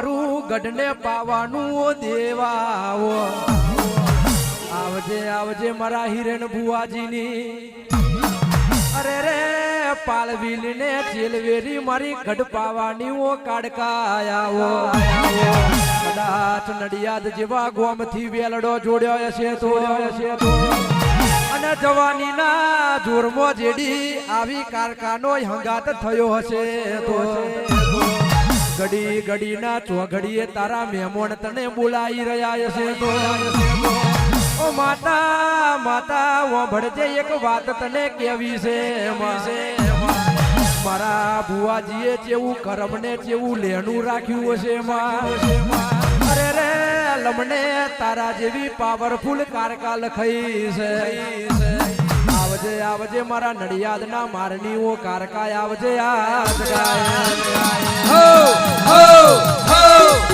મારું ગઢને પાવાનું દેવાઓ. આવજે આવજે મારા હિરેન ભુવાજીની. અરે રે પાલવીલ ને ચેલવેરી મારી ગઢ પાવાની ઓ કાડકાયાઓ. કદાચ નડિયાદ જેવા ગોમથી વેલડો જોડ્યો હશે તો. હશે તો અને જવાનીના જોરમાં જેડી આવી કારખાનો હંગાત થયો હશે તો. ઘડી ઘડીના ચોઘડીએ તારા મેમોણ તને બોલાઈ રહ્યા છે તો. ઓ માતા માતા વભળજે એક વાત તને કેવી છે મારા ભુવાજીએ જેવું કરમને જેવું લેણું રાખ્યું હશે માં અરે રે લમને તારા જેવી પાવરફુલ કારકા લખાઈ છે. આવજે આવજે મારા નડિયાદના મારણીઓ કારકા આવજે આજ ગાય હો હો હો.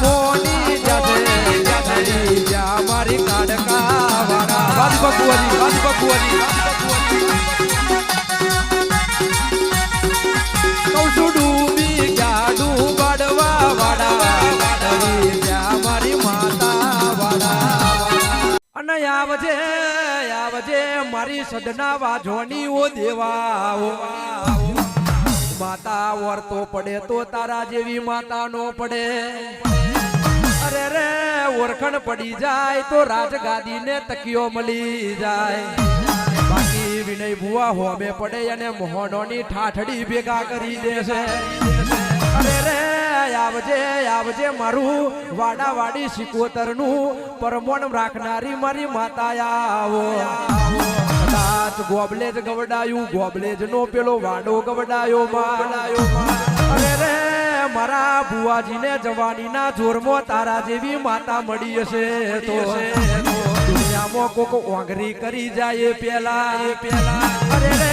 મોની જાતે જાતે જા મારી કાડકા વાડા વાદ બકુવારી મારી મારી સદના વાજોની ઓ દેવાઓ. માતા વર્તો પડે તો તારા જેવી માતા નો પડે. અરે રે, ઓરખણ પડી જાય તો રાજગાદી ને તકિયો મળી જાય. બાકી વિનય ભુવા હોમે પડે અને મોહનોની ઠાઠડી ભેગા કરી દેશે. અરે આવજે આવજે મારું વાડા વાડી સિકોતરનું પરમોણ રાખનારી મારી માતા આવો. કદાચ ગોબલેજ ગવડાયું ગોબલેજ નો પેલો વાડો ગવડાયો અરે રે, મારા બુવાજીને જવાનીના જોરમાં તારા જેવી માતા મળી હશે તો. દુનિયામાં કોક ઓંગરી કરી જાય પેલા પેલા અરે રે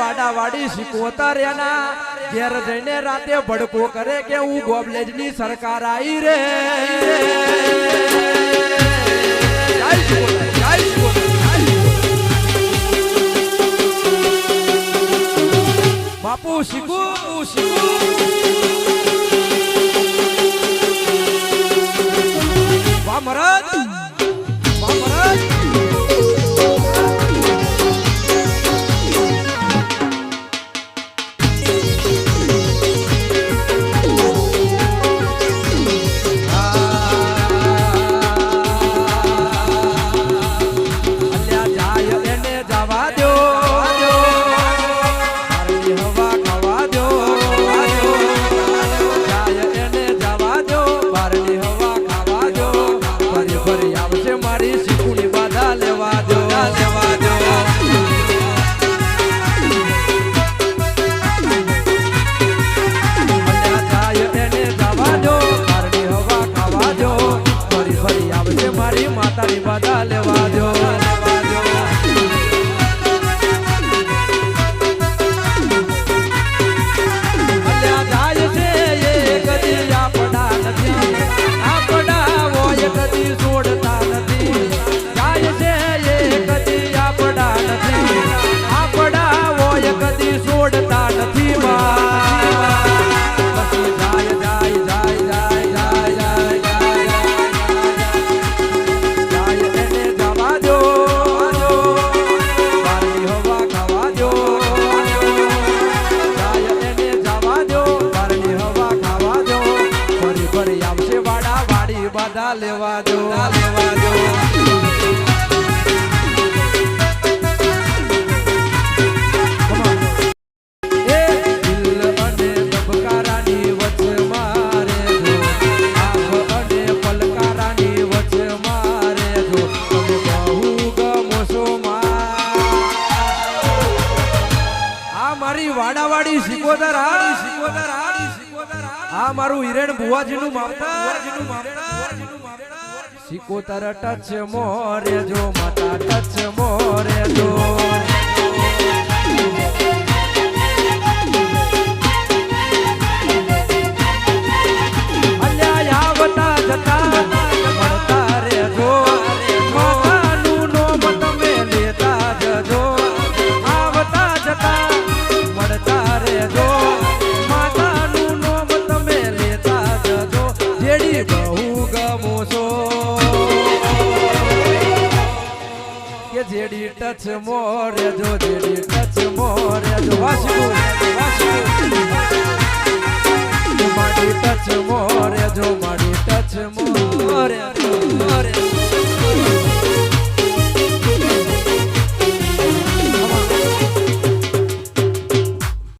વાડા વાડી શીખવતા એના ઘેર જઈને રાતે ભડકો કરે કે હું ગોબલેજની સરકાર આવી રે. બાપુ શીખું શીખું. મહારાજ. ચંદા લેવા જો લેવા જો વાડાવાડી શિકોદર આ મારું હિરેણ ભુવાજીનું માવતર ભુવાજીનું માવતર. સિકોતર ટચ મોરે જો માતા ટચ મોરે જો. ગમો આવતા કે જેડી ટચ મોરે જો, જેડી ટચ મોરે જો. વાસુ વાસુ મારી ટચ મોરે જો, મોરે